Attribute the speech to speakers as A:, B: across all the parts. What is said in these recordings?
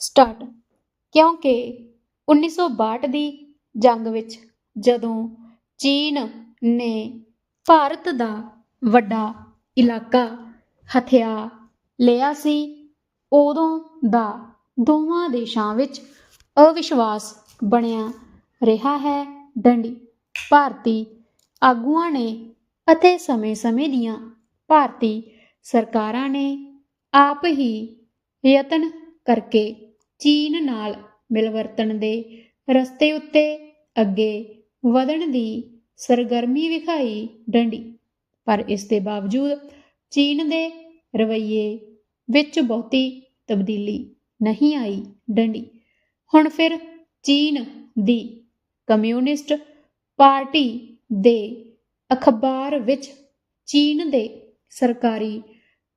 A: Start ਕਿਉਂਕਿ 1962 ਦੀ ਜੰਗ ਵਿੱਚ ਜਦੋਂ ਚੀਨ ਨੇ ਭਾਰਤ ਦਾ ਵੱਡਾ ਇਲਾਕਾ ਹਥਿਆ ਲਿਆ ਸੀ, ਉਦੋਂ ਦਾ ਦੋਵਾਂ ਦੇਸ਼ਾਂ ਵਿੱਚ ਅਵਿਸ਼ਵਾਸ ਬਣਿਆ ਰਿਹਾ ਹੈ। ਡੰਡੀ ਭਾਰਤੀ ਆਗੂਆਂ ਨੇ ਅਤੇ ਸਮੇਂ-ਸਮੇਂ ਦੀਆਂ ਭਾਰਤੀ ਸਰਕਾਰਾਂ ਨੇ ਆਪ ਹੀ ਯਤਨ ਕਰਕੇ ਚੀਨ ਨਾਲ ਮਿਲਵਰਤਨ ਦੇ ਰਸਤੇ ਉੱਤੇ ਅੱਗੇ ਵਧਣ ਦੀ ਸਰਗਰਮੀ ਵਿਖਾਈ ਡੰਡੀ। ਪਰ ਇਸ ਦੇ ਬਾਵਜੂਦ ਚੀਨ ਦੇ ਰਵੱਈਏ ਵਿੱਚ ਬਹੁਤੀ ਤਬਦੀਲੀ ਨਹੀਂ ਆਈ ਡੰਡੀ। ਹੁਣ ਫਿਰ ਚੀਨ ਦੀ ਕਮਿਊਨਿਸਟ ਪਾਰਟੀ ਦੇ ਅਖਬਾਰ ਵਿੱਚ ਚੀਨ ਦੇ ਸਰਕਾਰੀ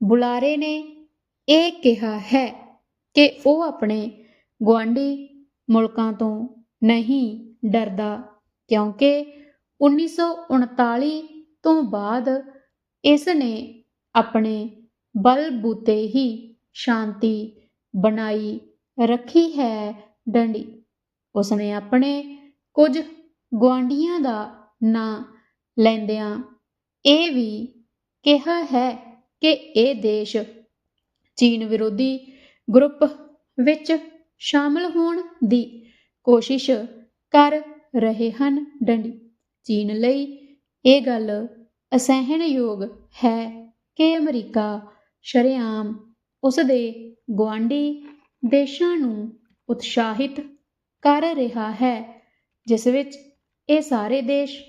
A: ਬੁਲਾਰੇ ਨੇ ਇਹ ਕਿਹਾ ਹੈ ਕਿ ਉਹ ਆਪਣੇ ਗੁਆਂਢੀ ਮੁਲਕਾਂ ਤੋਂ ਨਹੀਂ ਡਰਦਾ, ਕਿਉਂਕਿ 1939 ਤੋਂ ਬਾਅਦ ਇਸ ਨੇ ਆਪਣੇ ਬਲਬੂਤੇ ਹੀ ਸ਼ਾਂਤੀ ਬਣਾਈ ਰੱਖੀ ਹੈ ਡੰਡੀ। ਉਸਨੇ ਆਪਣੇ ਕੁਝ ਗੁਆਂਢੀਆਂ ਦਾ ਨਾਂ ਲੈਂਦਿਆਂ ਇਹ ਵੀ ਕਿਹਾ ਹੈ ਕਿ ਇਹ ਦੇਸ਼ ਚੀਨ ਵਿਰੋਧੀ ਗਰੁੱਪ ਵਿੱਚ ਸ਼ਾਮਲ ਹੋਣ ਦੀ ਕੋਸ਼ਿਸ਼ ਕਰ ਰਹੇ ਹਨ। ਡੰਡੀ ਚੀਨ ਲਈ ਇਹ ਗੱਲ ਅਸਹਿਣਯੋਗ ਹੈ ਕਿ ਅਮਰੀਕਾ ਸ਼ਰੇਆਮ ਉਸ ਦੇ ਗੁਆਂਢੀ ਦੇਸ਼ਾਂ ਨੂੰ ਉਤਸ਼ਾਹਿਤ ਕਰ ਰਿਹਾ ਹੈ, ਜਿਸ ਵਿੱਚ ਇਹ ਸਾਰੇ ਦੇਸ਼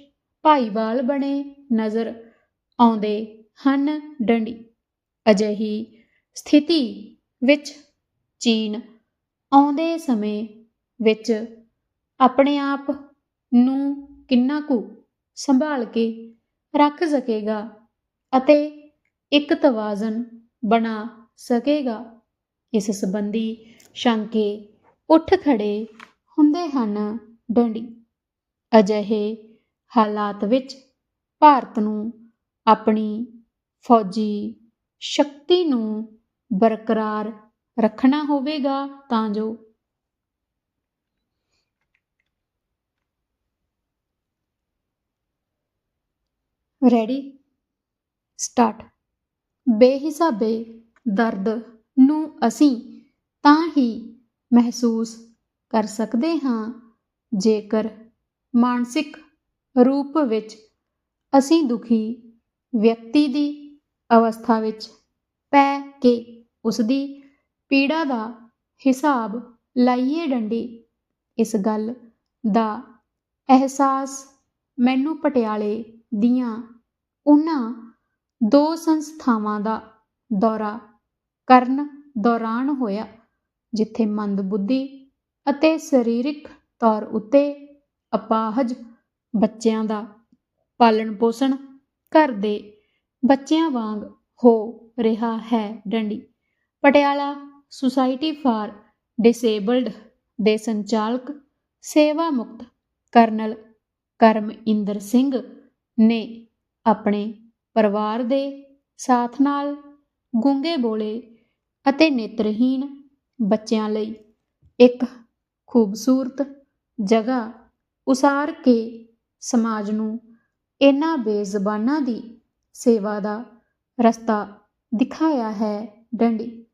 A: ਭਾਈਵਾਲ ਬਣੇ ਨਜ਼ਰ ਆਉਂਦੇ ਹਨ। ਡੰਡੀ ਅਜਿਹੀ ਸਥਿਤੀ ਵਿੱਚ ਚੀਨ ਆਉਂਦੇ ਸਮੇਂ ਵਿੱਚ ਆਪਣੇ ਆਪ ਨੂੰ ਕਿੰਨਾ ਕੁ ਸੰਭਾਲ ਕੇ ਰੱਖ ਸਕੇਗਾ ਅਤੇ ਇੱਕ ਤਵਾਜ਼ਨ ਬਣਾ ਸਕੇਗਾ। ਇਸ ਸੰਬੰਧੀ ਸ਼ੰਕੇ ਉੱਠ ਖੜੇ ਹੁੰਦੇ ਹਨ ਡੰਡੀ। ਅਜਿਹੇ ਹਾਲਾਤ ਵਿੱਚ ਭਾਰਤ ਨੂੰ ਆਪਣੀ ਫੌਜੀ ਸ਼ਕਤੀ ਨੂੰ ਬਰਕਰਾਰ ਰੱਖਣਾ ਹੋਵੇਗਾ ਤਾਂ ਜੋ। ਰੈਡੀ ਸਟਾਰਟ ਬੇਹਿਸਾਬੇ ਦਰਦ ਨੂੰ ਅਸੀਂ ਤਾਂ ਹੀ ਮਹਿਸੂਸ ਕਰ ਸਕਦੇ ਹਾਂ ਜੇਕਰ ਮਾਨਸਿਕ ਰੂਪ ਵਿੱਚ ਅਸੀਂ ਦੁਖੀ ਵਿਅਕਤੀ ਦੀ ਅਵਸਥਾ ਵਿੱਚ ਪੈ ਕੇ ਉਸ ਦੀ ਪੀੜਾ ਦਾ ਹਿਸਾਬ ਲਾਈਏ ਡੰਡੀ। ਇਸ ਗੱਲ ਦਾ ਅਹਿਸਾਸ ਮੈਨੂੰ ਪਟਿਆਲੇ ਦੀਆਂ ਉਹਨਾਂ ਦੋ ਸੰਸਥਾਵਾਂ ਦਾ ਦੌਰਾ ਕਰਨ ਦੌਰਾਨ ਹੋਇਆ, ਜਿੱਥੇ ਮੰਦਬੁੱਧੀ ਅਤੇ ਸਰੀਰਕ ਤੌਰ ਉੱਤੇ ਅਪਾਹਜ ਬੱਚਿਆਂ ਦਾ ਪਾਲਣ ਪੋਸ਼ਣ ਘਰ ਦੇ ਬੱਚਿਆਂ ਵਾਂਗ ਹੋ ਰਿਹਾ ਹੈ ਡੰਡੀ। ਪਟਿਆਲਾ ਸੁਸਾਇਟੀ ਫਾਰ ਡਿਸੇਬਲਡ ਦੇ ਸੰਚਾਲਕ ਸੇਵਾ ਮੁਕਤ ਕਰਨਲ ਕਰਮ ਇੰਦਰ ਸਿੰਘ ਨੇ ਆਪਣੇ ਪਰਿਵਾਰ ਦੇ ਸਾਥ ਨਾਲ ਗੁੰਗੇ ਬੋਲੇ ਅਤੇ ਨੇਤਰਹੀਣ ਬੱਚਿਆਂ ਲਈ ਇੱਕ ਖੂਬਸੂਰਤ ਜਗ੍ਹਾ ਉਸਾਰ ਕੇ ਸਮਾਜ ਨੂੰ ਇਹਨਾਂ ਬੇਜ਼ਬਾਨਾਂ ਦੀ ਸੇਵਾ ਦਾ ਰਸਤਾ ਦਿਖਾਇਆ ਹੈ ਡੰਡੀ।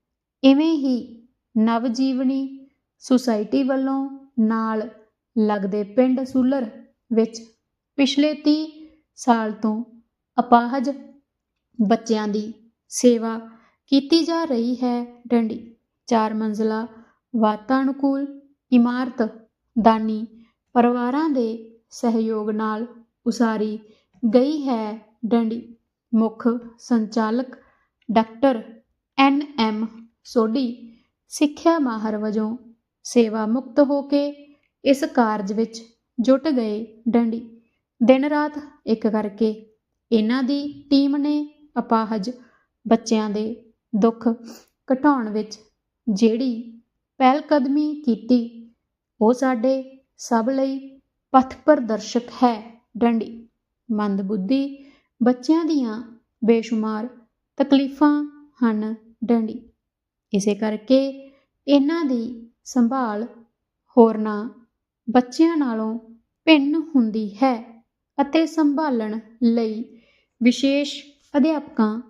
A: ਇਵੇਂ ਹੀ ਨਵਜੀਵਨੀ ਸੁਸਾਇਟੀ ਵੱਲੋਂ ਨਾਲ ਲੱਗਦੇ ਪਿੰਡ ਸੂਲਰ ਵਿੱਚ ਪਿਛਲੇ 30 ਸਾਲ ਤੋਂ ਅਪਾਹਜ ਬੱਚਿਆਂ ਦੀ ਸੇਵਾ ਕੀਤੀ ਜਾ ਰਹੀ ਹੈ। ਡੰਡੀ, ਚਾਰ ਮੰਜ਼ਲਾ, ਵਾਤਾਨੁਕੂਲ, ਇਮਾਰਤ, ਦਾਨੀ ਪਰਿਵਾਰਾਂ ਦੇ ਸਹਿਯੋਗ ਨਾਲ ਉਸਾਰੀ ਗਈ ਹੈ। ਡੰਡੀ, ਮੁੱਖ ਸੰਚਾਲਕ ਡਾਕਟਰ ਐਨ ਐਮ ਸੋਢੀ। ਸਿੱਖਿਆ ਮਾਹਰ ਵਜੋਂ ਸੇਵਾ ਮੁਕਤ ਹੋ ਕੇ ਇਸ ਕਾਰਜ ਵਿੱਚ ਜੁਟ ਗਏ ਡੰਡੀ। ਦਿਨ ਰਾਤ ਇੱਕ ਕਰਕੇ ਇਹਨਾਂ ਦੀ ਟੀਮ ਨੇ ਅਪਾਹਜ ਬੱਚਿਆਂ ਦੇ ਦੁੱਖ ਘਟਾਉਣ ਵਿੱਚ ਜਿਹੜੀ ਪਹਿਲ ਕਦਮੀ ਕੀਤੀ, ਉਹ ਸਾਡੇ ਸਭ ਲਈ ਪਥ ਪ੍ਰਦਰਸ਼ਕ ਹੈ ਡੰਡੀ। ਮੰਦਬੁੱਧੀ ਬੱਚਿਆਂ ਦੀਆਂ ਬੇਸ਼ੁਮਾਰ ਤਕਲੀਫਾਂ ਹਨ ਡੰਡੀ। ਇਸੇ ਕਰਕੇ ਇਹਨਾਂ ਦੀ ਸੰਭਾਲ ਹੋਰਨਾਂ ਬੱਚਿਆਂ ਨਾਲੋਂ ਭਿੰਨ ਹੁੰਦੀ ਹੈ ਅਤੇ ਸੰਭਾਲਣ ਲਈ ਵਿਸ਼ੇਸ਼ ਅਧਿਆਪਕਾਂ